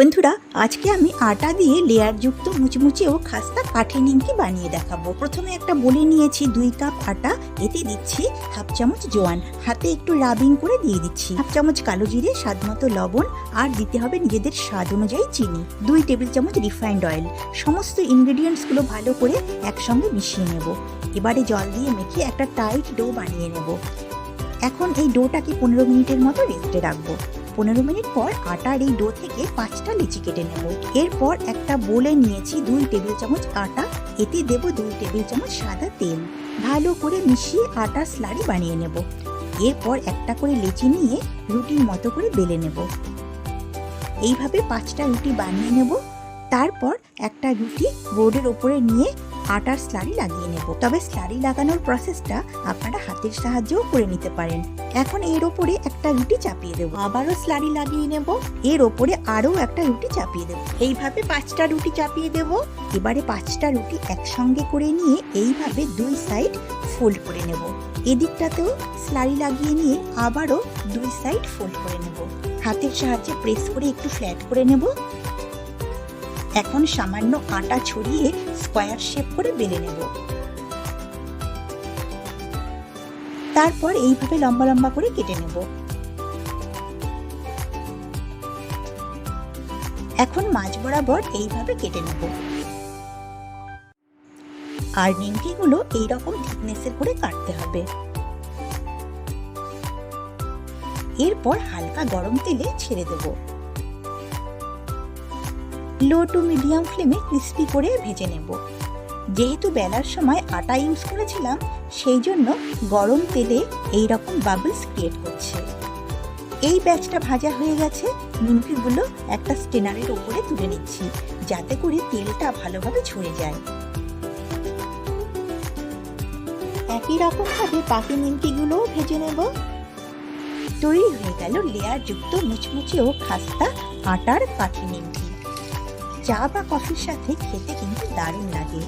বন্ধুরা, আজকে আমি আটা দিয়ে লেয়ারযুক্ত মুচমুচে ও খাস্তা কাঠি নিমকি বানিয়ে দেখাবো। প্রথমে একটা বলে নিয়েছি দুই কাপ আটা, এতে দিচ্ছি হাফ চামচ জোয়ান। হাতে একটু রাবিং করে দিয়ে দিচ্ছি। হাফ চামচ কালো জিরে, স্বাদ মতো লবণ, আর দিতে হবে নিজেদের স্বাদ অনুযায়ী চিনি। দুই টেবিল চামচ রিফাইন্ড অয়েল। সমস্ত ইনগ্রেডিয়েন্টসগুলো ভালো করে একসঙ্গে মিশিয়ে নেব। এবারে জল দিয়ে মেখে একটা টাইট ডো বানিয়ে নেব। এখন এই ডোটাকে পনেরো মিনিটের মতো রেস্টে রাখব। পনেরো মিনিট পর আটার এই ডো থেকে পাঁচটা লিচি কেটে নেব। এরপর একটা বোলে নিয়েছি দুই টেবিল চামচ আটা, এতে দেব দুই টেবিল চামচ সাদা তেল। ভালো করে মিশিয়ে আটার স্লারি বানিয়ে নেব। এরপর একটা করে লিচি নিয়ে রুটির মতো করে বেলে নেব। এইভাবে পাঁচটা রুটি বানিয়ে নেব। তারপর একটা রুটি বোর্ডের ওপরে নিয়ে আটার স্লারি লাগিয়ে নেব। তবে স্লারি লাগানোর প্রসেসটা আপনারা হাতের সাহায্যেও করে নিতে পারেন। এখন এর ওপরে একটা রুটি চাপিয়ে দেবো। আবারও স্লারি লাগিয়ে নেব। এর ওপরে আরও একটা রুটি চাপিয়ে দেবো। এইভাবে পাঁচটা রুটি চাপিয়ে দেব। এবারে পাঁচটা রুটি একসঙ্গে করে নিয়ে এইভাবে দুই সাইড ফোল্ড করে নেব। এদিকটাতেও স্লারি লাগিয়ে নিয়ে আবারও দুই সাইড ফোল্ড করে নেব। হাতের সাহায্যে প্রেস করে একটু ফ্ল্যাট করে নেব। এখন সামান্য আটা ছড়িয়ে স্কোয়ার শেপ করে বেলে নেব। তারপর এইভাবে লম্বা লম্বা করে কেটে নেব। এখন মাঝ বরাবর এইভাবে কেটে নেব। আর নিমকিগুলো এইরকম থিকনেসের করে কাটতে হবে। এরপর হালকা গরম তেলে ছেড়ে দেব। লো টু মিডিয়াম ফ্লেমে ক্রিস্পি করে ভেজে নেব। যেহেতু বেলার সময় আটা ইউজ করেছিলাম, সেই জন্য গরম তেলে এই রকম বাবলস ক্রিয়েট করছে। এই ব্যাচটা ভাজা হয়ে গেছে নিমকিগুলো একটা স্টেনারের ওপরে তুলে নিচ্ছি, যাতে করে তেলটা ভালোভাবে ছড়ে যায়। একই রকম ভাবে বাকি নিমকিগুলোও ভেজে নেব। তৈরি হয়ে গেল লেয়ার যুক্ত মুচমুচে ও খাস্তা আটার পাখি নিমকি চা বা কফির সাথে খেতে কিন্তু দারুণ লাগে।